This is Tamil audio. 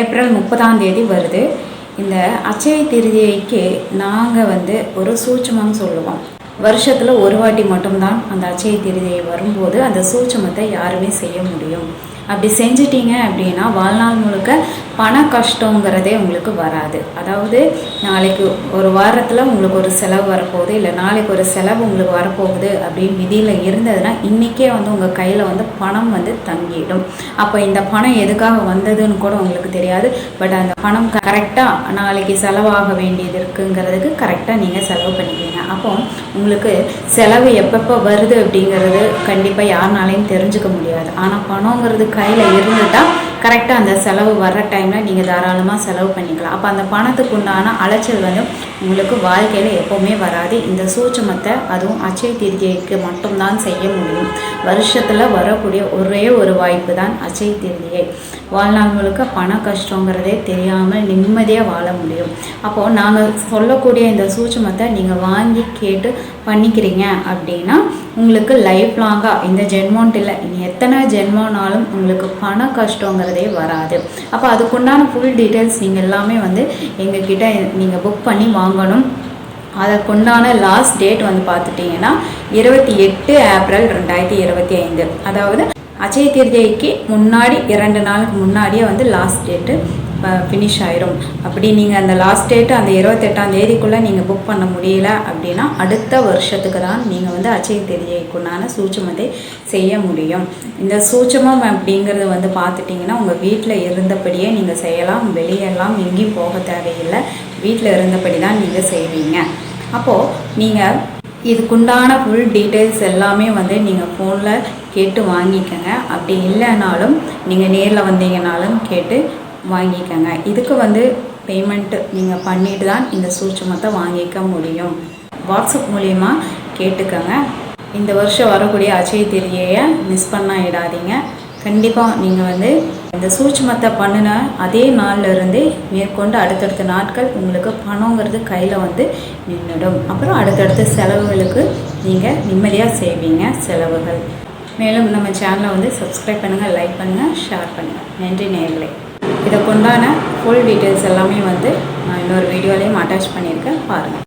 ஏப்ரல் முப்பதாம் தேதி வருது. இந்த அச்சய திருதியைக்கு நாங்கள் வந்து ஒரு சூட்சமம்னு சொல்லுவோம். வருஷத்தில் ஒரு வாட்டி மட்டும்தான் அந்த அச்சய திருதியை வரும்போது அந்த சூட்சமத்தை யாருமே செய்ய முடியும். அப்படி செஞ்சிட்டீங்க அப்படின்னா வாழ்நாள் முழுக்க பண கஷ்டங்கிறதே உங்களுக்கு வராது. அதாவது நாளைக்கு ஒரு வாரத்தில் உங்களுக்கு ஒரு செலவு வரப்போகுது இல்லை நாளைக்கு ஒரு செலவு உங்களுக்கு வரப்போகுது அப்படின்னு விதியில் இருந்ததுன்னா இன்றைக்கே வந்து உங்கள் கையில் வந்து பணம் வந்து தங்கிடும். அப்போ இந்த பணம் எதுக்காக வந்ததுன்னு கூட உங்களுக்கு தெரியாது. பட் அந்த பணம் கரெக்டாக நாளைக்கு செலவாக வேண்டியது இருக்குங்கிறதுக்கு கரெக்டாக நீங்கள் செலவு பண்ணிக்கிறீங்க. அப்போ உங்களுக்கு செலவு எப்பப்போ வருது அப்படிங்கிறது கண்டிப்பாக யாருனாலையும் தெரிஞ்சுக்க முடியாது. ஆனால் பணங்கிறது கையில் இருந்துட்டால் கரெக்டாக அந்த செலவு வர்ற டைமில் நீங்கள் தாராளமாக செலவு பண்ணிக்கலாம். அப்போ அந்த பணத்துக்கு உண்டான அலைச்சல் வந்து உங்களுக்கு வாழ்க்கையில் எப்போவுமே வராது. இந்த சூட்சமத்தை அதுவும் அச்சய திருதியைக்கு மட்டும்தான் செய்ய முடியும். வருஷத்தில் வரக்கூடிய ஒரே ஒரு வாய்ப்பு தான் அச்சய திருதியை வாழ்நாள் முழுக்க பண கஷ்டங்கிறதே தெரியாமல் நிம்மதியாக வாழ முடியும். அப்போது நாங்கள் சொல்லக்கூடிய இந்த சூட்சமத்தை நீங்கள் வாங்கி கேட்டு பண்ணிக்கிறீங்க அப்படின்னா உங்களுக்கு லைஃப் லாங்காக இந்த ஜென்மோன்ட்டு இல்லை இனி எத்தனை ஜென்மோனாலும் உங்களுக்கு பண கஷ்டங்கிறது வராது. அப்போ அதுக்குண்டான ஃபுல் டீட்டெயில்ஸ் நீங்கள் எல்லாமே வந்து எங்ககிட்ட நீங்கள் புக் பண்ணி வாங்கணும். அதற்குண்டான லாஸ்ட் டேட் வந்து பார்த்துட்டிங்கன்னா இருபத்தி எட்டு ஏப்ரல் ரெண்டாயிரத்தி இருபத்தி ஐந்து. அதாவது அச்சய திருதியைக்கு முன்னாடி இரண்டு நாளுக்கு முன்னாடியே வந்து லாஸ்ட் டேட்டு ஃபினிஷ் ஆயிரும். அப்படி நீங்கள் அந்த லாஸ்ட் டேட்டு அந்த இருபத்தெட்டாம் தேதிக்குள்ளே நீங்கள் புக் பண்ண முடியல அப்படின்னா அடுத்த வருஷத்துக்கு தான் நீங்கள் வந்து அச்சய தெரியக்குண்டான சூட்சமத்தை செய்ய முடியும். இந்த சூட்சமம் அப்படிங்கிறது வந்து பார்த்துட்டிங்கன்னா உங்கள் வீட்டில் இருந்தபடியே நீங்கள் செய்யலாம். வெளியெல்லாம் எங்கேயும் போக தேவையில்லை. வீட்டில் இருந்தபடி தான் நீங்கள் செய்வீங்க. அப்போது நீங்கள் இதுக்குண்டான ஃபுல் டீட்டெயில்ஸ் எல்லாமே வந்து நீங்கள் ஃபோனில் கேட்டு வாங்கிக்கோங்க. அப்படி இல்லைனாலும் நீங்கள் நேரில் வந்தீங்கனாலும் கேட்டு வாங்கிக்கோங்க. இதுக்கு வந்து பேமெண்ட்டு நீங்கள் பண்ணிட்டு தான் இந்த சூட்சமத்தை வாங்கிக்க முடியும். வாட்ஸ்அப் மூலிமா கேட்டுக்கோங்க. இந்த வருஷம் வரக்கூடிய அச்சய திரியையை மிஸ் பண்ணிடாதீங்க கண்டிப்பாக நீங்கள் வந்து இந்த சூட்சமத்தை பண்ணின அதே நாள்லருந்தே மேற்கொண்டு அடுத்தடுத்த நாட்கள் உங்களுக்கு பணங்கிறது கையில் வந்து நின்றுடும் அப்புறம் அடுத்தடுத்த செலவுகளுக்கு நீங்கள் நிம்மதியாக செய்வீங்க செலவுகள். மேலும் நம்ம சேனலை வந்து சப்ஸ்கிரைப் பண்ணுங்கள் லைக் பண்ணுங்கள் ஷேர் பண்ணுங்கள் நன்றி நேர்களை இதை கொண்டான ஃபுல் டீட்டெயில்ஸ் எல்லாமே வந்து நான் இன்னொரு வீடியோலையும் அட்டாச் பண்ணியிருக்கேன். பாருங்கள்